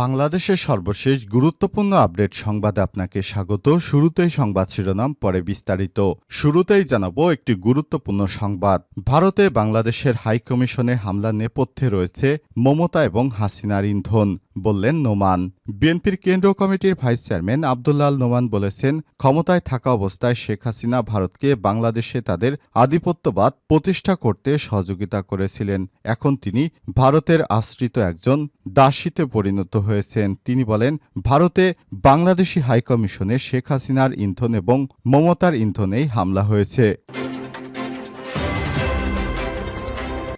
বাংলাদেশের সর্বশেষ গুরুত্বপূর্ণ আপডেট সংবাদে আপনাকে স্বাগত। শুরুতেই সংবাদ শিরোনাম, পরে বিস্তারিত। শুরুতেই জানাব একটি গুরুত্বপূর্ণ সংবাদ। ভারতে বাংলাদেশের হাই কমিশনে হামলার নেপথ্যে রয়েছে মমতা এবং হাসিনার ইন্ধন, বললেন নোমান। বিএনপির কেন্দ্রীয় কমিটির ভাইস চেয়ারম্যান আবদুল্লাল নোমান বলেছেন, ক্ষমতায় থাকা অবস্থায় শেখ হাসিনা ভারতকে বাংলাদেশে তাদের আধিপত্যবাদ প্রতিষ্ঠা করতে সহযোগিতা করেছিলেন। এখন তিনি ভারতের আশ্রিত একজন দাসীতে পরিণত হয়েছেন। তিনি বলেন, ভারতে বাংলাদেশি হাইকমিশনে শেখ হাসিনার ইন্ধন এবং মমতার ইন্ধনেই হামলা হয়েছে।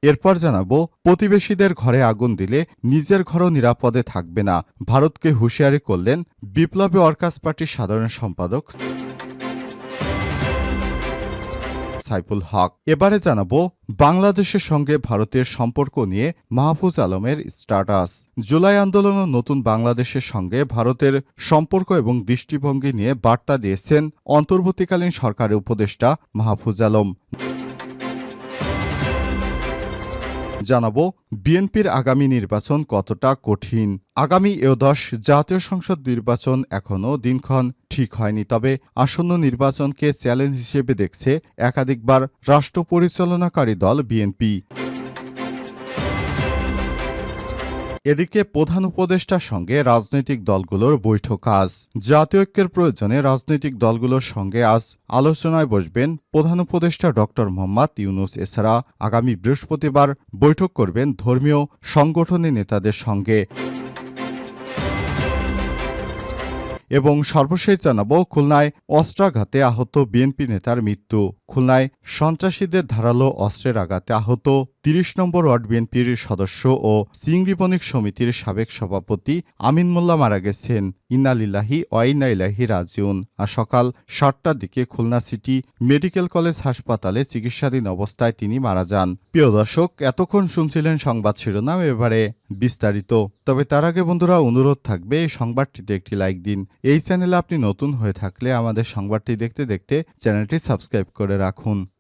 এরপর জানাব, প্রতিবেশীদের ঘরে আগুন দিলে নিজের ঘরও নিরাপদে থাকবে না। ভারতকে হুঁশিয়ারি করলেন বিপ্লবী ওয়ার্কার্স পার্টির সাধারণ সম্পাদক সাইফুল হক। এবারে জানাব বাংলাদেশের সঙ্গে ভারতের সম্পর্ক নিয়ে মাহফুজ আলমের স্ট্যাটাস। জুলাই আন্দোলন ও নতুন বাংলাদেশের সঙ্গে ভারতের সম্পর্ক এবং দৃষ্টিভঙ্গি নিয়ে বার্তা দিয়েছেন অন্তর্বর্তীকালীন সরকারের উপদেষ্টা মাহফুজ আলম। জানাব, বিএনপির আগামী নির্বাচন কতটা কঠিন? আগামী এদশ জাতীয় সংসদ নির্বাচন এখনও দিনক্ষণ ঠিক হয়নি, তবে আসন্ন নির্বাচনকে চ্যালেঞ্জ হিসেবে দেখছে একাধিকবার রাষ্ট্র পরিচালনাকারী দল বিএনপি। এদিকে প্রধান উপদেষ্টার সঙ্গে রাজনৈতিক দলগুলোর বৈঠক আজ। জাতীয় ঐক্যের প্রয়োজনে রাজনৈতিক দলগুলোর সঙ্গে আজ আলোচনায় বসবেন প্রধান উপদেষ্টা ডক্টর মোহাম্মদ ইউনুস। এছাড়া আগামী বৃহস্পতিবার বৈঠক করবেন ধর্মীয় সংগঠনের নেতাদের সঙ্গে। এবং সর্বশেষ জানাব খুলনায় অস্ত্রাঘাতে আহত বিএনপি নেতার মৃত্যু। খুলনায় সন্ত্রাসীদের ধারালো অস্ত্রের আঘাতে আহত তিরিশ নম্বর ওয়ার্ড বিএনপির সদস্য ও বণিক সমিতির সাবেক সভাপতি আমিন মোল্লা মারা গেছেন। ইন্নালিল্লাহি ওয়াইনা ইলাহি রাজিউন। আর সকাল সাতটার দিকে খুলনা সিটি মেডিকেল কলেজ হাসপাতালে চিকিৎসাধীন অবস্থায় তিনি মারা যান। প্রিয় দর্শক, এতক্ষণ শুনছিলেন সংবাদ শিরোনাম, এবারে বিস্তারিত। তবে তার আগে বন্ধুরা, অনুরোধ থাকবে, এই সংবাদটিতে একটি লাইক দিন। এই চ্যানেলে আপনি নতুন হয়ে থাকলে আমাদের সংবাদটি দেখতে দেখতে চ্যানেলটি সাবস্ক্রাইব করে রাখুন।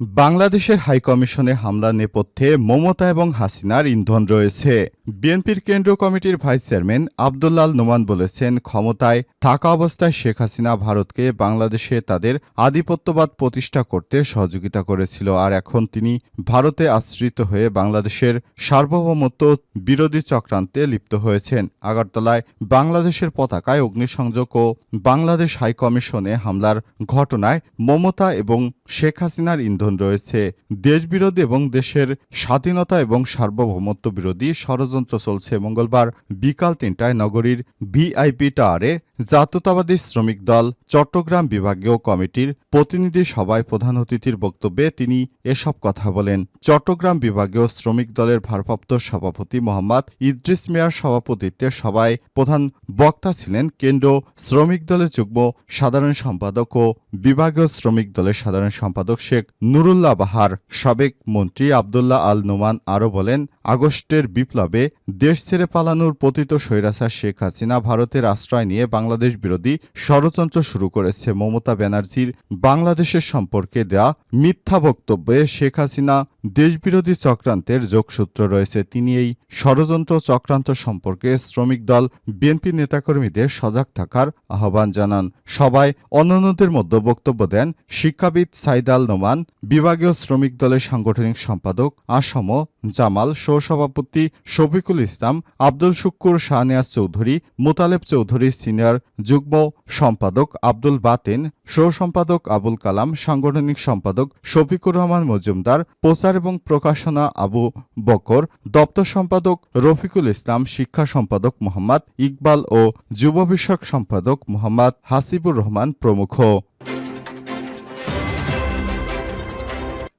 বাংলাদেশের হাইকমিশনে হামলার নেপথ্যে মমতা এবং হাসিনার ইন্ধন রয়েছে। বিএনপির কেন্দ্রীয় কমিটির ভাইস চেয়ারম্যান আবদুল্লাল নোমান বলেছেন, ক্ষমতায় থাকা অবস্থায় শেখ হাসিনা ভারতকে বাংলাদেশে তাদের আধিপত্যবাদ প্রতিষ্ঠা করতে সহযোগিতা করেছিল। আর এখন তিনি ভারতে আশ্রিত হয়ে বাংলাদেশের সার্বভৌমত্ব বিরোধী চক্রান্তে লিপ্ত হয়েছেন। আগরতলায় বাংলাদেশের পতাকায় অগ্নিসংযোগ ও বাংলাদেশ হাইকমিশনে হামলার ঘটনায় মমতা এবং শেখ হাসিনার ইন্ধন রয়েছে। দেশবিরোধী এবং দেশের স্বাধীনতা এবং সার্বভৌমত্ব বিরোধী ষড়যন্ত্র চলছে মঙ্গলবার বিকাল তিনটায় নগরীর ভিআইপি টাওয়ারে জাতীয়তাবাদী শ্রমিক দল চট্টগ্রাম বিভাগীয় কমিটির প্রতিনিধি সভায় প্রধান অতিথির বক্তব্যে তিনি এসব কথা বলেন। চট্টগ্রাম বিভাগীয় শ্রমিক দলের ভারপ্রাপ্ত সভাপতি মোহাম্মদ ইদ্রিস মিয়ার সভাপতিত্বে সভায় প্রধান বক্তা ছিলেন কেন্দ্র শ্রমিক দলের যুগ্ম সাধারণ সম্পাদক ও বিভাগীয় শ্রমিক দলের সাধারণ সম্পাদক শেখ নুরুল্লাহ বাহার। সাবেক মন্ত্রী আবদুল্লাহ আল নোমান আরও বলেন, আগস্টের বিপ্লবে দেশ ছেড়ে পালানোর পতিত স্বৈরাচার শেখ হাসিনা ভারতের আশ্রয় নিয়ে বাংলাদেশ বিরোধী ষড়যন্ত্র শুরু করেছে মমতা ব্যানার্জির বাংলাদেশের সম্পর্কে দেয়া মিথ্যা বক্তব্যে শেখ হাসিনা দেশবিরোধী চক্রান্তের যোগসূত্র রয়েছে। তিনি এই ষড়যন্ত্র চক্রান্ত সম্পর্কে শ্রমিক দল, বিএনপি নেতাকর্মীদের সজাগ থাকার আহ্বান জানান। সবাই অন্যান্যদের মধ্যে বক্তব্য দেন শিক্ষাবিদ সাইদ আল নোমান, বিভাগীয় শ্রমিক দলের সাংগঠনিক সম্পাদক আসম জামাল, সহসভাপতি শফিকুল ইসলাম, আব্দুল শুক্কুর শাহনিয়াজ চৌধুরী, মোতালেব চৌধুরী সিনিয়র যুগ্ম সম্পাদক আব্দুল বাতিন সহ সম্পাদক আবুল কালাম, সাংগঠনিক সম্পাদক শফিকুর রহমান মজুমদার, প্রচার এবং প্রকাশনা আবু বকর, দপ্তর সম্পাদক রফিকুল ইসলাম, শিক্ষা সম্পাদক মোহাম্মদ ইকবাল ও যুব বিষয়ক সম্পাদক মোহাম্মদ হাসিবুর রহমান প্রমুখ।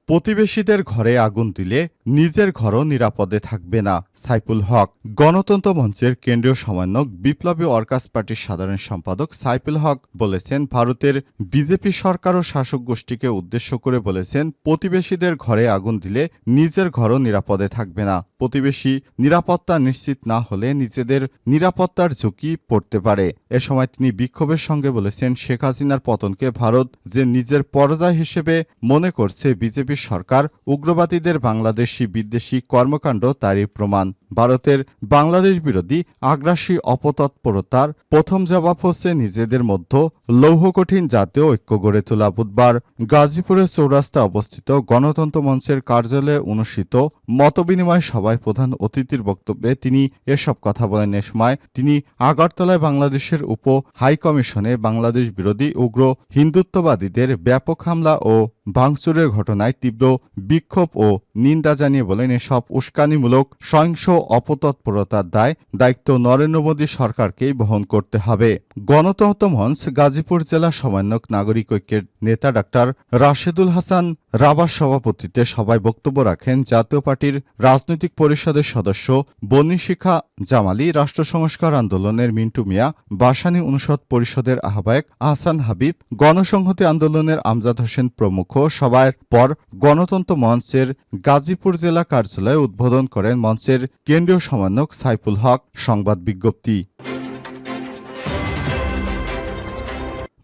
প্রতিবেশীদের ঘরে আগুন দিলে নিজের ঘরও নিরাপদে থাকবে না, সাইফুল হক। গণতন্ত্র মঞ্চের কেন্দ্রীয় সমন্বয়ক বিপ্লবী অর্কাস পার্টির সাধারণ সম্পাদক সাইফুল হক বলেছেন, ভারতের বিজেপি সরকার ও শাসক গোষ্ঠীকে উদ্দেশ্য করে বলেছেন, প্রতিবেশীদের ঘরে আগুন দিলে নিজের ঘরও নিরাপদে থাকবে না। প্রতিবেশী নিরাপত্তা নিশ্চিত না হলে নিজেদের নিরাপত্তার ঝুঁকি পড়তে পারে। এ সময় তিনি বিক্ষোভের সঙ্গে বলেছেন, শেখ হাসিনার পতনকে ভারত যে নিজের পর্যায় হিসেবে মনে করছে বিজেপির সরকার উগ্রবাদীদের বাংলাদেশি বিদ্বেষী কর্মকাণ্ড তারই প্রমাণ। ভারতের বাংলাদেশ বিরোধী আগ্রাসী অপতৎপরতার প্রথম জবাব হচ্ছে নিজেদের মধ্যে লৌহকঠিন জাতীয় ঐক্য গড়ে তোলা বুধবার গাজীপুরের চৌরাস্তা অবস্থিত গণতন্ত্র মঞ্চের কার্যালয়ে অনুষ্ঠিত মতবিনিময় সভায় প্রধান অতিথির বক্তব্যে তিনি এসব কথা বলেন। এ সময় তিনি আগরতলায় বাংলাদেশের উপ হাইকমিশনে বাংলাদেশ বিরোধী উগ্র হিন্দুত্ববাদীদের ব্যাপক হামলা ও ভাঙচুরের ঘটনায় তীব্র বিক্ষোভ ও নিন্দা জানিয়ে বলেন, এসব উস্কানিমূলক, সহিংস অপতৎপরতার দায় দায়িত্ব নরেন্দ্র মোদী সরকারকেই বহন করতে হবে। গণতন্ত্র মঞ্চ গাজীপুর জেলা সমন্বয়ক নাগরিক ঐক্যের নেতা ডাক্তার রাশেদুল হাসান রাবার সভাপতিত্বে সভায় বক্তব্য রাখেন জাতীয় পার্টির রাজনৈতিক পরিষদের সদস্য বনি শিখা জামালি, রাষ্ট্র সংস্কার আন্দোলনের মিন্টু মিয়া বাসানী অনুষদ পরিষদের আহ্বায়ক আহসান হাবিব, গণসংহতি আন্দোলনের আমজাদ হোসেন প্রমুখ। সভার পর গণতন্ত্র মঞ্চের গাজীপুর জেলা কার্যালয়ে উদ্বোধন করেন মঞ্চের কেন্দ্রীয় সমন্বয়ক সাইফুল হক। সংবাদ বিজ্ঞপ্তি।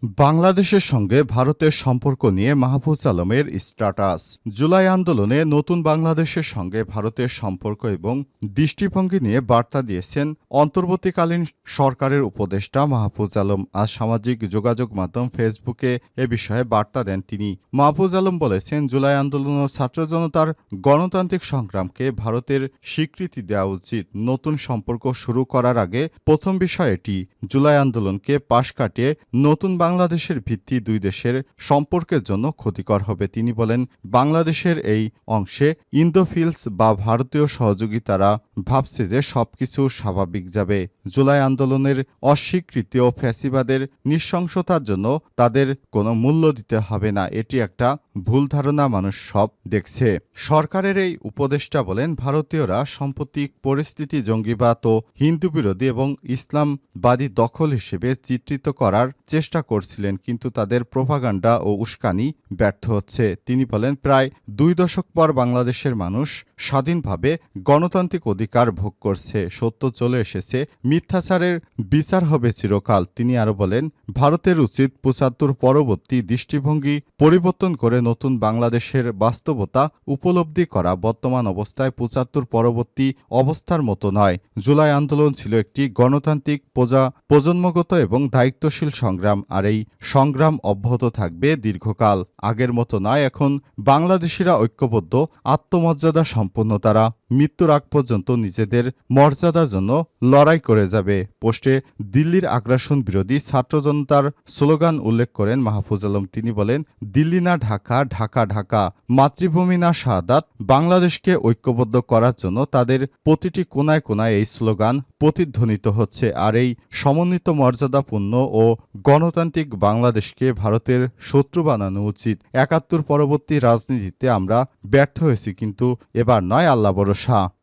বাংলাদেশের সঙ্গে ভারতের সম্পর্ক নিয়ে মাহফুজ আলমের স্ট্যাটাস। জুলাই আন্দোলনে নতুন বাংলাদেশের সঙ্গে ভারতের সম্পর্ক এবং দৃষ্টিভঙ্গি নিয়ে বার্তা দিয়েছেন অন্তর্বর্তীকালীন সরকারের উপদেষ্টা মাহফুজ আলম। আজ সামাজিক যোগাযোগ মাধ্যম ফেসবুকে এ বিষয়ে বার্তা দেন তিনি। মাহফুজ আলম বলেছেন, জুলাই আন্দোলন ও ছাত্র জনতার গণতান্ত্রিক সংগ্রামকে ভারতের স্বীকৃতি দেওয়া উচিত। নতুন সম্পর্ক শুরু করার আগে প্রথম বিষয় এটি, জুলাই আন্দোলনকে পাশ কাটিয়ে নতুন বাংলাদেশের ভিত্তি দুই দেশের সম্পর্কের জন্য ক্ষতিকর হবে। তিনি বলেন, বাংলাদেশের এই অংশে ইন্দোফিলস বা ভারতীয় সহযোগিতারা ভাবছে যে সবকিছু স্বাভাবিক যাবে। জুলাই আন্দোলনের অস্বীকৃতি ও ফ্যাসিবাদের নৃশংসতার জন্য তাদের কোনো মূল্য দিতে হবে না। এটি একটা ভুল ধারণা মানুষ সব দেখছে। সরকারের এই উপদেষ্টা বলেন, ভারতীয়রা সাম্প্রতিক পরিস্থিতি জঙ্গিবাদ ও হিন্দু বিরোধী এবং ইসলামবাদী দখল হিসেবে চিত্রিত করার চেষ্টা করছিলেন, কিন্তু তাদের প্রোপাগান্ডা ও উস্কানি ব্যর্থ হচ্ছে। তিনি বলেন, প্রায় দুই দশক পর বাংলাদেশের মানুষ স্বাধীনভাবে গণতান্ত্রিক অধিকার ভোগ করছে। সত্য চলে এসেছে, মিথ্যাচারের বিচার হবে চিরকাল। তিনি আরও বলেন, ভারতের উচিত পঁচাত্তর পরবর্তী দৃষ্টিভঙ্গি পরিবর্তন করে নতুন বাংলাদেশের বাস্তবতা উপলব্ধি করা বর্তমান অবস্থায় পঁচাত্তর পরবর্তী অবস্থার মতো নয়। জুলাই আন্দোলন ছিল একটি গণতান্ত্রিক প্রজা, প্রজন্মগত এবং দায়িত্বশীল সংগ্রাম, আর এই সংগ্রাম অব্যাহত থাকবে দীর্ঘকাল। আগের মতো নয়, এখন বাংলাদেশিরা ঐক্যবদ্ধ আত্মমর্যাদা সম্পন্ন তারা। মৃত্যুর আগ পর্যন্ত নিজেদের মর্যাদার জন্য লড়াই করে যাবে। পোস্টে দিল্লির আগ্রাসন বিরোধী ছাত্র জনতার স্লোগান উল্লেখ করেন মাহফুজ আলম। তিনি বলেন, দিল্লি না ঢাকা ঢাকা ঢাকা। মাতৃভূমি না শাহাদাত। বাংলাদেশকে ঐক্যবদ্ধ করার জন্য তাদের প্রতিটি কোনায় কোনায় এই স্লোগান প্রতিধ্বনিত হচ্ছে। আর এই সমন্বিত মর্যাদাপূর্ণ ও গণতান্ত্রিক বাংলাদেশকে ভারতের শত্রু বানানো উচিত। একাত্তর পরবর্তী রাজনীতিতে আমরা ব্যর্থ হয়েছি, কিন্তু এবার নয়, আল্লাহ Schar.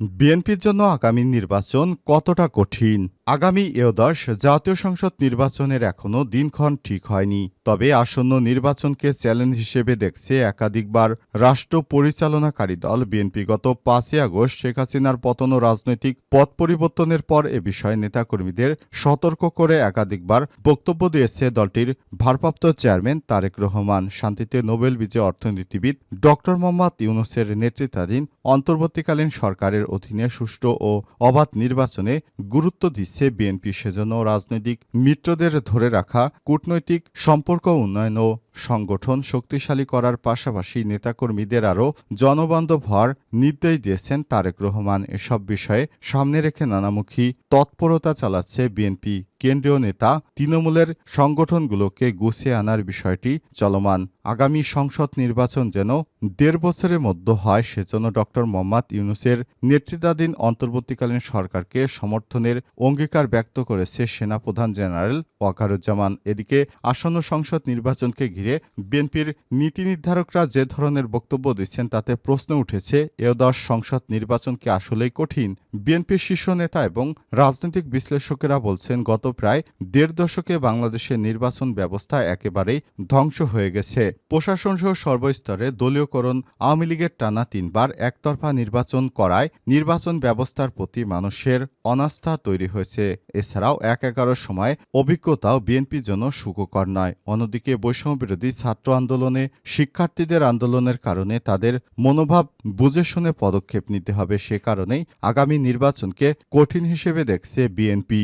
বিএনপির জন্য আগামী নির্বাচন কতটা কঠিন? আগামী এওদশ জাতীয় সংসদ নির্বাচনের এখনও দিনক্ষণ ঠিক হয়নি। তবে আসন্ন নির্বাচনকে চ্যালেঞ্জ হিসেবে দেখছে একাধিকবার রাষ্ট্র পরিচালনাকারী দল বিএনপি। গত পাঁচই আগস্ট শেখ হাসিনার পতন রাজনৈতিক পথ পরিবর্তনের পর এ বিষয়ে নেতাকর্মীদের সতর্ক করে একাধিকবার বক্তব্য দিয়েছে দলটির ভারপ্রাপ্ত চেয়ারম্যান তারেক রহমান। শান্তিতে নোবেল বিজয় অর্থনীতিবিদ ড মোহাম্মদ ইউনুসের নেতৃত্বাধীন অন্তর্বর্তীকালীন সরকারের অধীনে সুষ্ঠু ও অবাধ নির্বাচনে গুরুত্ব দিচ্ছে বিএনপি, সেজন্য রাজনৈতিক মিত্রদের ধরে রাখা কূটনৈতিক সম্পর্ক উন্নয়ন ও সংগঠন শক্তিশালী করার পাশাপাশি নেতাকর্মীদের আরও জনবান্ধব হওয়ার নির্দেশ দিয়েছেন তারেক রহমান। এসব বিষয়ে সামনে রেখে নানামুখী তৎপরতা চালাচ্ছে বিএনপি কেন্দ্রীয় নেতা। তৃণমূলের সংগঠনগুলোকে গুছিয়ে আনার বিষয়টি চলমান। আগামী সংসদ নির্বাচন যেন দেড় বছরের মধ্যে হয়, সেজন্য ডক্টর মোহাম্মদ ইউনুসের নেতৃত্বাধীন অন্তর্বর্তীকালীন সরকারকে সমর্থনের অঙ্গীকার ব্যক্ত করেছে সেনাপ্রধান জেনারেল ওয়াকারুজ্জামান। এদিকে আসন্ন সংসদ নির্বাচনকে ঘিরে বিএনপির নীতি নির্ধারকরা যে ধরনের বক্তব্য দিচ্ছেন তাতে প্রশ্ন উঠেছে এদশ সংসদ নির্বাচন কি আসলেই কঠিন? বিএনপির শীর্ষ নেতা এবং রাজনৈতিক বিশ্লেষকেরা বলছেন, গত প্রায় দেড় দশকে বাংলাদেশের নির্বাচন ব্যবস্থা একেবারেই ধ্বংস হয়ে গেছে। প্রশাসন সহ সর্বস্তরে দলীয়করণ আওয়ামী লীগের টানা তিনবার একতরফা নির্বাচন করায় নির্বাচন ব্যবস্থার প্রতি মানুষের অনাস্থা তৈরি হয়েছে। এছাড়াও এক এগারোর সময় অভিজ্ঞতাও বিএনপির জন্য সুখকর নয়। অন্যদিকে বৈষম্য বিরোধী ছাত্র আন্দোলনে শিক্ষার্থীদের আন্দোলনের কারণে তাদের মনোভাব বুঝে শুনে পদক্ষেপ নিতে হবে সে কারণেই আগামী নির্বাচনকে কঠিন হিসেবে দেখছে বিএনপি।